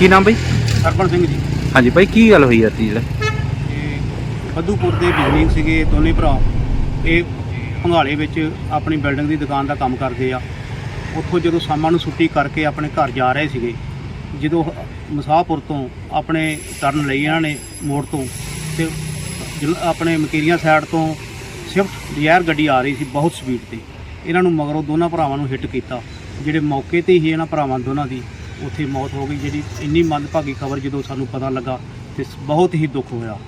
ਕੀ ਨਾਮ ਬਈ? ਸਰਪਣ ਸਿੰਘ ਜੀ। ਹਾਂਜੀ ਬਾਈ ਕੀ ਗੱਲ ਹੋਈ ਆ ਤੀ ਜਿਹੜਾ? ਇਹ ਬੱਦੂਪੁਰ ਦੇ ਬਿਜ਼ਨਿੰਗ ਸੀਗੇ ਦੋਨੇ ਭਰਾ। ਇਹ ਭੰਗਾਲੇ ਵਿੱਚ ਆਪਣੀ ਬਿਲਡਿੰਗ ਦੀ ਦੁਕਾਨ ਦਾ ਕੰਮ ਕਰਦੇ ਆ। ਉੱਥੋਂ ਜਦੋਂ ਸ਼ਾਮਾਂ ਨੂੰ ਛੁੱਟੀ ਕਰਕੇ ਆਪਣੇ ਘਰ ਜਾ ਰਹੇ ਸੀਗੇ ਜਦੋਂ ਮਸਾਹਪੁਰ ਤੋਂ ਆਪਣੇ ਟਰਨ ਲਈ ਇਹਨਾਂ ਨੇ ਮੋੜ ਤੋਂ ਤੇ ਜਲ- ਆਪਣੇ ਮਕੇਰੀਆਂ ਸਾਈਡ ਤੋਂ ਸਵਿਫਟ ਡਿਜ਼ਾਇਰ ਗੱਡੀ ਆ ਰਹੀ ਸੀ ਬਹੁਤ ਸਪੀਡ ਤੇ। ਇਹਨਾਂ ਨੂੰ ਮਗਰੋਂ ਦੋਨਾਂ ਭਰਾਵਾਂ ਨੂੰ ਹਿੱਟ ਕੀਤਾ ਜਿਹੜੇ ਮੌਕੇ ਤੇ ਹੀ ਇਹਨਾਂ ਭਰਾਵਾਂ ਦੋਨਾਂ ਦੀ ਉੱਥੇ ਮੌਤ ਹੋ ਗਈ, ਜਿਹੜੀ ਇੰਨੀ ਮੰਦਭਾਗੀ ਖਬਰ ਜਦੋਂ ਸਾਨੂੰ ਪਤਾ ਲੱਗਾ ਤੇ ਬਹੁਤ ਹੀ ਦੁੱਖ ਹੋਇਆ।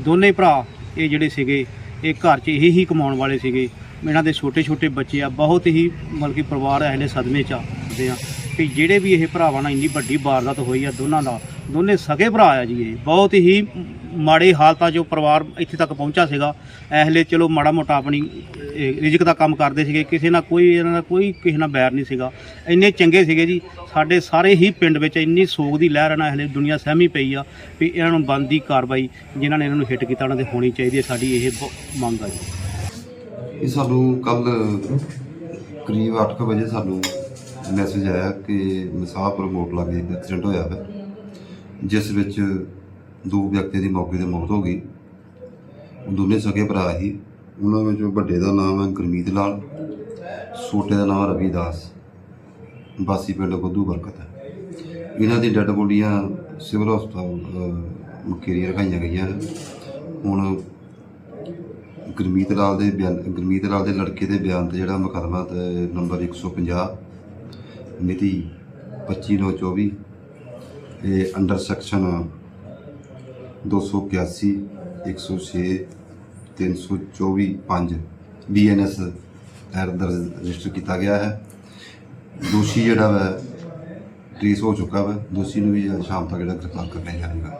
ਦੋਨੇ ਭਰਾ ਇਹ ਜਿਹੜੇ ਸੀਗੇ, ਇਹ ਘਰ 'ਚ ਇਹੀ ਹੀ ਕਮਾਉਣ ਵਾਲੇ ਸੀਗੇ। ਇਹਨਾਂ ਦੇ ਛੋਟੇ ਛੋਟੇ ਬੱਚੇ ਆ, ਬਹੁਤ ਹੀ ਮਤਲਬ ਕਿ ਪਰਿਵਾਰ ਇਹਲੇ ਸਦਮੇ 'ਚ ਆਉਂਦੇ ਆ। ਕਿ ਜਿਹੜੇ ਵੀ ਇਹ ਭਰਾਵਾਂ ਨਾਲ ਇੰਨੀ ਵੱਡੀ ਵਾਰਦਾਤ ਹੋਈ ਆ ਦੋਨਾਂ ਦਾ ਦੋਨੇ ਸਗੇ ਭਰਾ ਆ ਜੀ ਇਹ। ਬਹੁਤ ਹੀ ਮਾੜੇ ਹਾਲਤਾਂ 'ਚੋਂ ਪਰਿਵਾਰ ਇੱਥੇ ਤੱਕ ਪਹੁੰਚਾ ਸੀਗਾ। ਇਹਲੇ ਚਲੋ ਮਾੜਾ ਮੋਟਾ ਆਪਣੀ ਰਿਜ਼ਕ ਦਾ ਕੰਮ ਕਰਦੇ ਸੀਗੇ। ਕਿਸੇ ਨਾਲ ਕੋਈ, ਇਹਨਾਂ ਦਾ ਕੋਈ ਕਿਸੇ ਨਾਲ ਬੈਰ ਨਹੀਂ ਸੀਗਾ। ਇੰਨੇ ਚੰਗੇ ਸੀਗੇ ਜੀ। ਸਾਡੇ ਸਾਰੇ ਹੀ ਪਿੰਡ ਵਿੱਚ ਇੰਨੀ ਸੋਗ ਦੀ ਲਹਿਰ ਨਾਲ ਹਲੇ ਦੁਨੀਆ ਸਹਿਮੀ ਪਈ ਆ ਵੀ ਇਹਨਾਂ ਨੂੰ ਬੰਦੀ ਕਾਰਵਾਈ ਜਿਨ੍ਹਾਂ ਨੇ ਇਹਨਾਂ ਨੂੰ ਹਿੱਟ ਕੀਤਾ, ਉਹਨਾਂ ਦੇ ਹੋਣੀ ਚਾਹੀਦੀ ਹੈ ਸਾਡੀ ਇਹ ਬ- ਮੰਗ ਆ ਜੀ। ਇਹ ਸਾਨੂੰ ਕੱਲ ਕਰੀਬ 8:00 ਵਜੇ ਸਾਨੂੰ ਮੈਸੇਜ ਆਇਆ ਕਿ ਮਸਾਹਪੁਰ ਮੋਟ ਲਾਗੇ ਐਕਸੀਡੈਂਟ ਹੋਇਆ ਹੈ ਜਿਸ ਵਿੱਚ ਦੋ ਵਿਅਕਤੀ ਦੀ ਮੌਕੇ ਤੇ ਮੌਤ ਹੋ ਗਈ। ਦੋਨੇ ਸਕੇ ਭਰਾ ਸੀ ਉਹਨਾਂ ਵਿੱਚੋਂ ਵੱਡੇ ਦਾ ਨਾਮ ਹੈ ਗੁਰਮੀਤ ਲਾਲ। ਛੋਟੇ ਦਾ ਨਾਮ ਰਵੀਦਾਸ ਬਾਸੀ ਪਿੰਡ ਗੁੱਦੂ ਬਰਕਤ ਹੈ। ਇਹਨਾਂ ਦੀ ਡੈੱਡ ਬੋਡੀਆਂ ਸਿਵਲ ਹਸਪਤਾਲ ਮੁਕੇਰੀਆਂ ਰਖਾਈਆਂ ਗਈਆਂ ਹੁਣ ਗੁਰਮੀਤ ਲਾਲ ਦੇ ਬਿਆਨ, ਗੁਰਮੀਤ ਲਾਲ ਦੇ ਲੜਕੇ ਦੇ ਬਿਆਨ ਤੇ ਜਿਹੜਾ ਮੁਕੱਦਮਾ ਤੇ ਨੰਬਰ 150 ਮਿਤੀ 25/9/24 ਇਹ ਅੰਡਰ ਸੈਕਸ਼ਨ 281 106 324 5 ਬੀਐਨਐਸ ਦਰਜ ਰਜਿਸਟਰ ਕੀਤਾ ਗਿਆ ਹੈ। ਦੋਸ਼ੀ ਜਿਹੜਾ ਵਾ ਟ੍ਰੇਸ ਹੋ ਚੁੱਕਾ ਵਾ। ਦੋਸ਼ੀ ਨੂੰ ਵੀ ਸ਼ਾਮ ਤੱਕ ਜਿਹੜਾ ਗ੍ਰਿਫਤਾਰ ਕਰ ਲਿਆ ਜਾਏਗਾ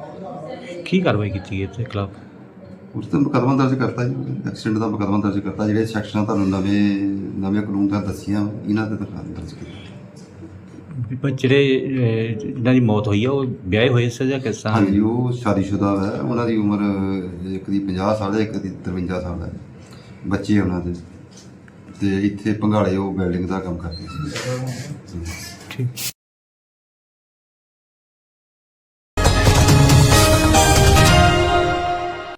ਕੀ ਕਾਰਵਾਈ ਕੀਤੀ ਗਈ ਇਸ ਖਿਲਾਫ? ਉਸ ਤੇ ਮੁਕੱਦਮਾ ਦਰਜ ਕਰਤਾ ਜੀ। ਐਕਸੀਡੈਂਟ ਦਾ ਮੁਕੱਦਮਾ ਦਰਜ ਕਰਤਾ। ਜਿਹੜੇ ਸੈਕਸ਼ਨਾਂ ਤੁਹਾਨੂੰ ਨਵੇਂ ਨਵੇਂ ਕਾਨੂੰਨ ਦਾ ਦੱਸੀਆਂ ਇਹਨਾਂ ਤਾਂ ਦਰਜ ਕੀਤਾ। ਵੀ ਜਿਹੜੇ ਅਹ, ਜਿਨ੍ਹਾਂ ਦੀ ਮੌਤ ਹੋਈ ਆ ਉਹ ਵਿਆਹੇ ਹੋਏ ਸੀ ਜਾਂ ਕਿਸ ਤਰ੍ਹਾਂ? ਹਾਂਜੀ ਉਹ ਸ਼ਾਦੀशुदा ਹੈ ਉਹਨਾਂ ਦੀ ਉਮਰ ਇੱਕ ਦੀ 50 ਸਾਲ ਹੈ ਇੱਕ ਦੀ 53 ਸਾਲ ਹੈ। ਬੱਚੇ ਉਹਨਾਂ ਦੇ। ਤੇ ਇੱਥੇ ਭੰਗਾਲੇ ਉਹ ਬਿਲਡਿੰਗ ਦਾ ਕੰਮ ਕਰਦੇ ਸੀ। ਠੀਕ।